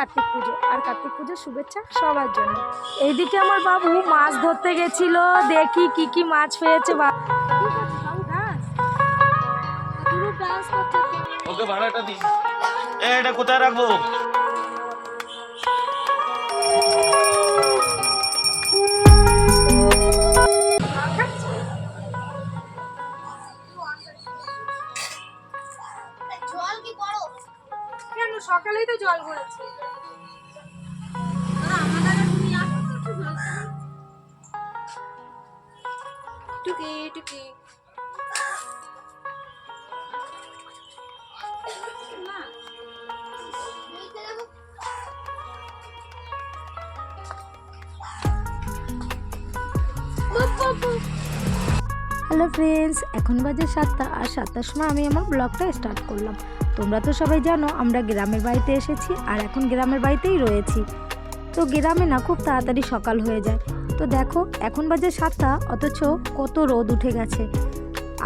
কার্তিক পুজো। আর কার্তিক পুজোর শুভেচ্ছা সবার জন্য। এইদিকে আমার বাবু মাছ ধরতে গেছিল। দেখি কি কি মাছ পেয়েছে বা ওকে ভাড়াটা দিই এটা কোথায় রাখব? জল কি বড়? কেন? সকালেই তো জল ভরেছে। টুকি হ্যালো ফ্রেন্ডস এখন বাজে সাতটা, আর সাতটার সময় আমি আমার ব্লগটা স্টার্ট করলাম। তোমরা তো সবাই জানো, আমরা গ্রামের বাড়িতে এসেছি, আর এখন গ্রামের বাড়িতেই রয়েছি। তো গ্রামে না খুব তাড়াতাড়ি সকাল হয়ে যায়। তো দেখো, এখন বাজে সাতটা, অথচ কত রোদ উঠে গেছে।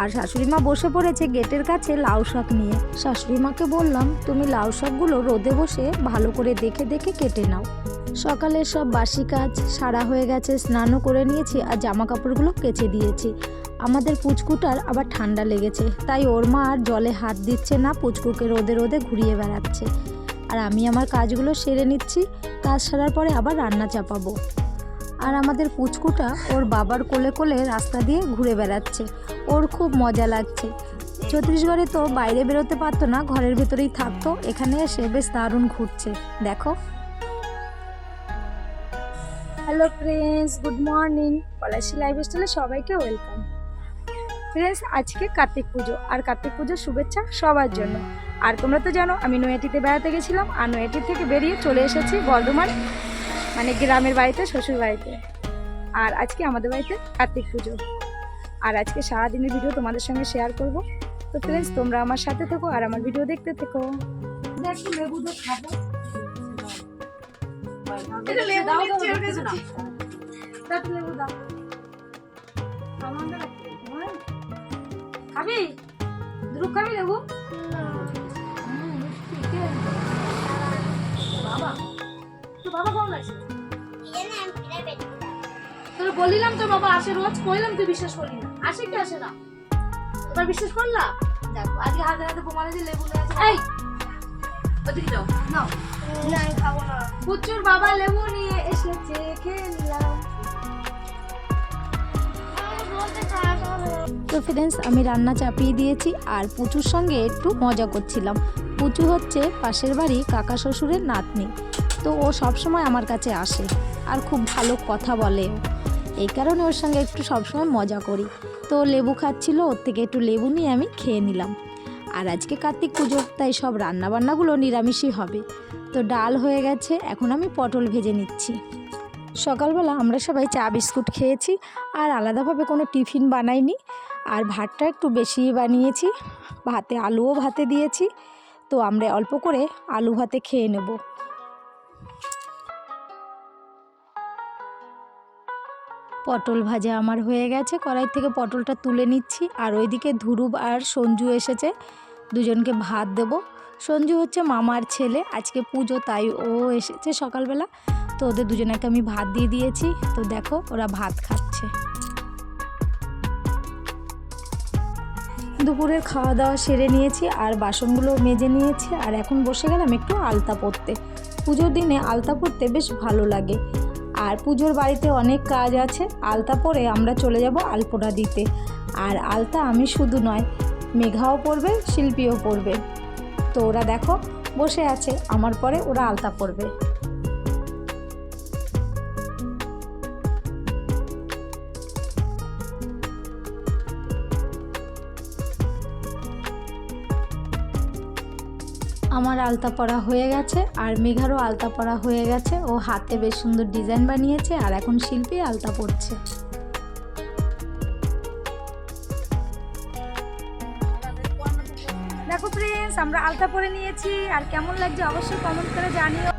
আর শাশুড়ি মা বসে পড়েছে গেটের কাছে লাউ শাক নিয়ে। শাশুড়ি মাকে বললাম, তুমি লাউ শাকগুলো রোদে বসে ভালো করে দেখে দেখে কেটে নাও। সকালে সব বাসি কাজ সারা হয়ে গেছে, স্নানও করে নিয়েছি আর জামা কাপড়গুলো কেচে দিয়েছি। আমাদের পুচকুটার আবার ঠান্ডা লেগেছে, তাই ওর মা আর জলে হাত দিচ্ছে না, পুচকুকে রোদে রোদে ঘুরিয়ে বেড়াচ্ছে। আর আমি আমার কাজগুলো সেরে নিচ্ছি, কাজ সারার পরে আবার রান্না চাপাবো। আর আমাদের পুচকুটা ওর বাবার কোলে কোলে রাস্তা দিয়ে ঘুরে বেড়াচ্ছে। ওর খুব মজা লাগছে। ছত্তিশগড়ে তো বাইরে বেরোতে পারতো না, ঘরের ভেতরেই থাকতো। এখানে এসে বেশ দারুণ ঘুরছে। দেখো। Hello friends, good morning. Palashi life স্টাইলে সবাইকে ওয়েলকাম। ফ্রেন্ডস, আজকে কার্তিক পুজো। আর কার্তিক পুজোর শুভেচ্ছা সবার জন্য। আর তোমরা তো জানো, আমি নয়াটিতে বেড়াতে গেছিলাম। আর নয়াটি থেকে বেরিয়ে চলে এসেছি বর্ধমান। মানে গ্রামের বাড়িতে শ্বশুর বাড়িতে। আর আজকে আমাদের বাড়িতে কার্তিক পুজো। আর আজকে সারাদিনের ভিডিও তোমাদের সঙ্গে শেয়ার করব। তো ফ্রেন্ডস তোমরা আমার সাথে থেকো আর আমার ভিডিও দেখতে থেকো। একটু লেবু। খাবি। দ্রুপ খাবি লেবু? বলিলাম তোর বাবা আসে রোজ কইলাম তুই বিশ্বাস করলি না। আসে কি আসে না? এবার বিশ্বাস করলা? দেখো আজকে হাতে হাতে বোমালে যে লেবু নিয়ে আসে এই! ওদিকে যাও। নাও। না আমি খাব না। পুচুর বাবা লেবু নিয়ে এসেছে বলতে খাওয়া হবে তো ফ্রেন্ডস আমি রান্না চাপিয়ে দিয়েছি আর পুচুর সঙ্গে একটু মজা করছিলাম। পুচু হচ্ছে পাশের বাড়ি কাকা শ্বশুরের নাতনি। তো ও সবসময় আমার কাছে আসে আর খুব ভালো কথা বলে। এই কারণে ওর সঙ্গে একটু সবসময় মজা করি। তো লেবু খাচ্ছিল, ওর থেকে একটু লেবু নিয়ে আমি খেয়ে নিলাম। আর আজকে কার্তিক পুজো, তাই সব রান্নাবান্নাগুলো নিরামিষই হবে। তো ডাল হয়ে গেছে, এখন আমি পটল ভেজে নিচ্ছি। সকালবেলা আমরা সবাই চা, বিস্কুট খেয়েছি, আর আলাদাভাবে কোনো টিফিন বানাইনি। আর ভাতটা একটু বেশি বানিয়েছি, ভাতে আলুও ভাতে দিয়েছি। তো আমরা অল্প করে আলু ভাতে খেয়ে নেব। পটল ভাজা আমার হয়ে গেছে। কড়াই থেকে পটলটা তুলে নিচ্ছি। আর ওইদিকে ধ্রুব আর সঞ্জু এসেছে। দুজনকে ভাত দেব। সঞ্জু হচ্ছে মামার ছেলে। আজকে পুজো, তাই ও এসেছে সকালবেলা। তো ওদের দুজনকে আমি ভাত দিয়ে দিয়েছি। তো দেখো, ওরা ভাত খাচ্ছে। দুপুরের খাওয়া দাওয়া সেরে নিয়েছি। আর বাসনগুলো মেজে নিয়েছি। আর এখন বসে গেলাম একটু আলতা পরতে। পুজোর দিনে আলতা পরতে বেশ ভালো লাগে। আর পুজোর বাড়িতে অনেক কাজ আছে। আলতা পরে আমরা চলে যাব আলপনা দিতে। আর আলতা আমি শুধু নয়, মেঘাও পরবে, শিল্পীও পরবে। তো ওরা দেখো, বসে আছে, আমার পরে ওরা আলতা পরবে। আমার আলতা পরা হয়ে গেছে আর মেঘারও আলতা পরা হয়ে গেছে। ও হাতে বেশ সুন্দর ডিজাইন বানিয়েছে আর এখন শিল্পী আলতা পরছে। দেখো ফ্রেন্ডস আমরা আলতা পরে নিয়েছি আর কেমন লাগছে অবশ্যই কমেন্ট করে জানিও।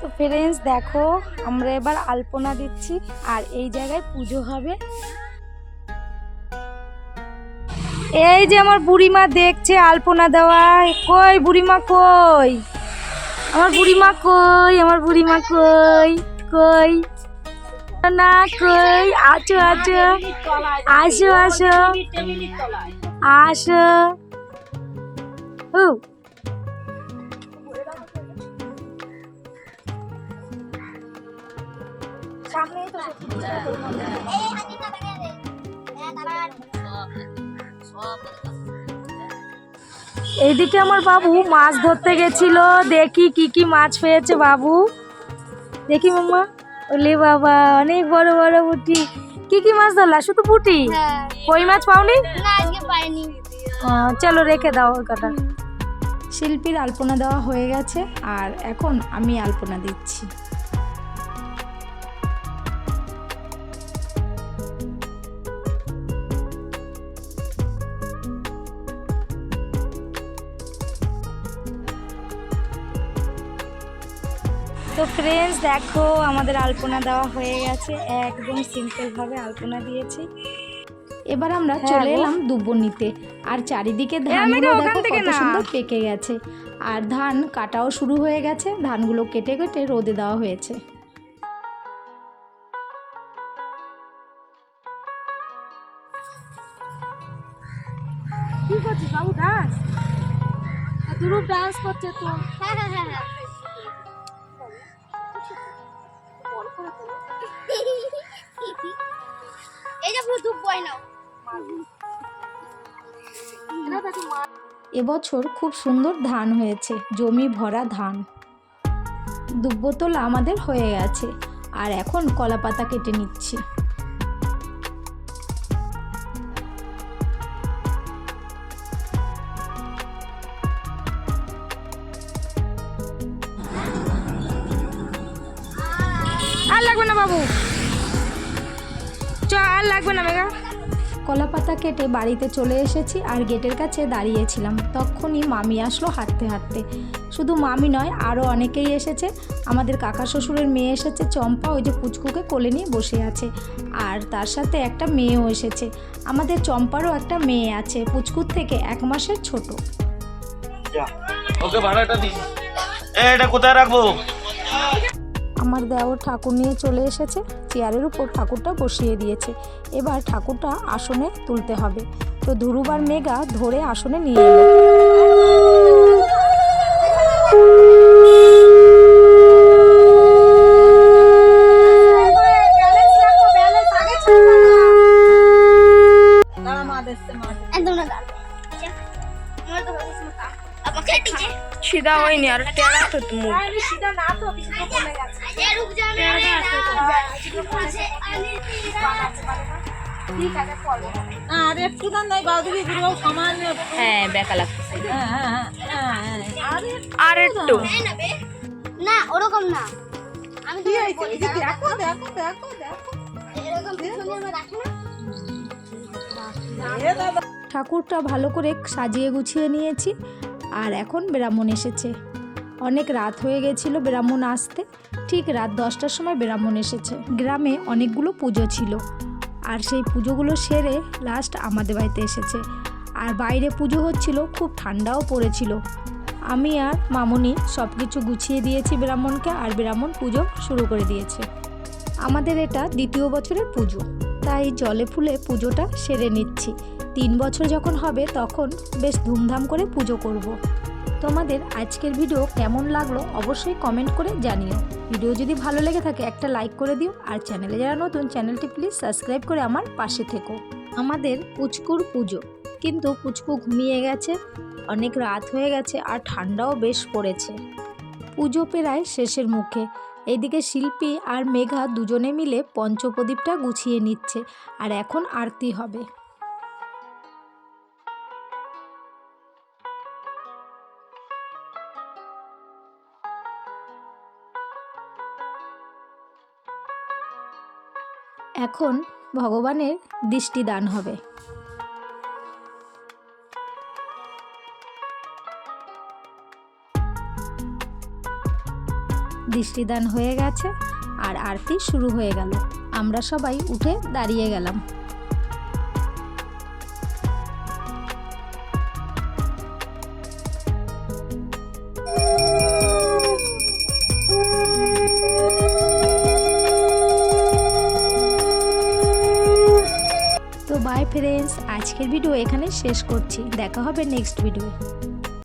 তো ফ্রেন্ডস দেখো, আমরা এবার আলপনা দিচ্ছি আর এই জায়গায় পুজো হবে। এই যে আমার বুড়িমা দেখছে, আলপনা দেওয়া। কই বুড়িমা কই? আমার বুড়িমা কই? আমার বুড়িমা কই? কই? না, কই? আছো আছো। আসো আসো আসো হাতিটা এইদিকে আমার বাবু মাছ ধরতে গেছিল। দেখি কি কি মাছ পেয়েছে বাবু। দেখি মাম্মা। ওলে বাবা অনেক বড় বড় পুটি কি কি মাছ ধরলা? শুধু পুটি হ্যাঁ। কই মাছ পাওনি? না আজকে পাইনি। আহ, চলো রেখে দাও ওই কটা। শিল্পীর আলপনা দেওয়া হয়ে গেছে আর এখন আমি আলপনা দিচ্ছি। তো ফ্রেন্ডস দেখো আমাদের আলপনা দেওয়া হয়ে গেছে। একদম সিম্পলভাবে আলপনা দিয়েছি। এবার আমরা চলে এলাম দুব্বনিতে আর চারিদিকে ধানগুলো দেখো কত সুন্দর পেকে গেছে। আর ধান কাটাও শুরু হয়ে গেছে। ধানগুলো কেটে কেটে রোদে দেওয়া হয়েছে। কি করছিস বাবু? ডান্স? দুরূপ ডান্স করছে তো হ্যাঁ হ্যাঁ হ্যাঁ। এবছর খুব সুন্দর ধান হয়েছে, জমি ভরা ধান। দুব্বতলা আমাদের হয়ে গেছে, আর এখন কলা পাতা কেটে নিচ্ছি। লাগবে না বাবু। চ আর লাগবে না মেঘা কলা পাতা কেটে বাড়িতে চলে এসেছি আর গেটের কাছে দাঁড়িয়েছিলাম। তখনই মামি আসলো হাঁটতে হাঁটতে। শুধু মামি নয় আরও অনেকেই এসেছে। আমাদের কাকা শ্বশুরের মেয়ে এসেছে চম্পা ওই যে পুচকুকে কোলে নিয়ে বসে আছে। আর তার সাথে একটা মেয়েও এসেছে। আমাদের চম্পারও একটা মেয়ে আছে পুচকুর থেকে এক মাসের ছোট। ওকে ভাড়াটা এ, এটা কোথায় রাখব? আমার দেওর ঠাকুর নিয়ে চলে এসেছে, চেয়ারের উপর ঠাকুরটা বসিয়ে দিয়েছে। এবার ঠাকুরটা আসনে তুলতে হবে। তো ধুরুবার মেঘা ধরে আসনে নিয়ে এলো। সিধা হয়নি আর টেরা তো রুক যা না আর একটু নাই সমান হ্যাঁ বেকা হ্যাঁ হ্যাঁ হ্যাঁ আরে আর একটু। না ওরকম না। আমি কি তোমাকে হয়েছে? বলি এই যে দেখো দেখো দেখো দেখো। এরকম পিছনে রাখি না। ঠাকুরটা ভালো করে সাজিয়ে গুছিয়ে নিয়েছি। আর এখন ব্রাহ্মণ এসেছে। অনেক রাত হয়ে গেছিল ব্রাহ্মণ আসতে। ঠিক রাত দশটার সময় ব্রাহ্মণ এসেছে। গ্রামে অনেকগুলো পুজো ছিল। আর সেই পুজোগুলো সেরে লাস্ট আমাদের বাড়িতে এসেছে। আর বাইরে পুজো হচ্ছিল, খুব ঠান্ডাও পড়েছিল। আমি আর মামনি সব কিছু গুছিয়ে দিয়েছি ব্রাহ্মণকে আর ব্রাহ্মণ পুজো শুরু করে দিয়েছে। আমাদের এটা দ্বিতীয় বছরের পুজো। তাই জলে ফুলে পুজোটা সেরে নিচ্ছি। তিন বছর যখন হবে, তখন বেশ ধুমধাম করে পুজো করব। তোমাদের আজকের ভিডিও কেমন লাগল অবশ্যই কমেন্ট করে জানিও। ভিডিও যদি ভালো লেগে থাকে, একটা লাইক করে দিও। আর চ্যানেলে যারা নতুন চ্যানেলটি প্লিজ সাবস্ক্রাইব করে আমার পাশে থেকো। আমাদের পুচকুর পুজো। কিন্তু পুচকু ঘুমিয়ে গেছে, অনেক রাত হয়ে গেছে আর ঠান্ডাও বেশ পড়েছে। পুজো প্রায় শেষের মুখে। এদিকে শিল্পী আর মেঘা দুজনে মিলে পঞ্চপ্রদীপটা গুছিয়ে নিচ্ছে। আর এখন আরতি হবে। এখন ভগবানের দৃষ্টি দান হবে। দৃষ্টিদান হয়ে গেছে আর আরতি শুরু হয়ে গেল। আমরা সবাই উঠে দাঁড়িয়ে গেলাম। ফ্রেন্ডস আজকের ভিডিও এখানে শেষ করছি। দেখা হবে নেক্সট ভিডিও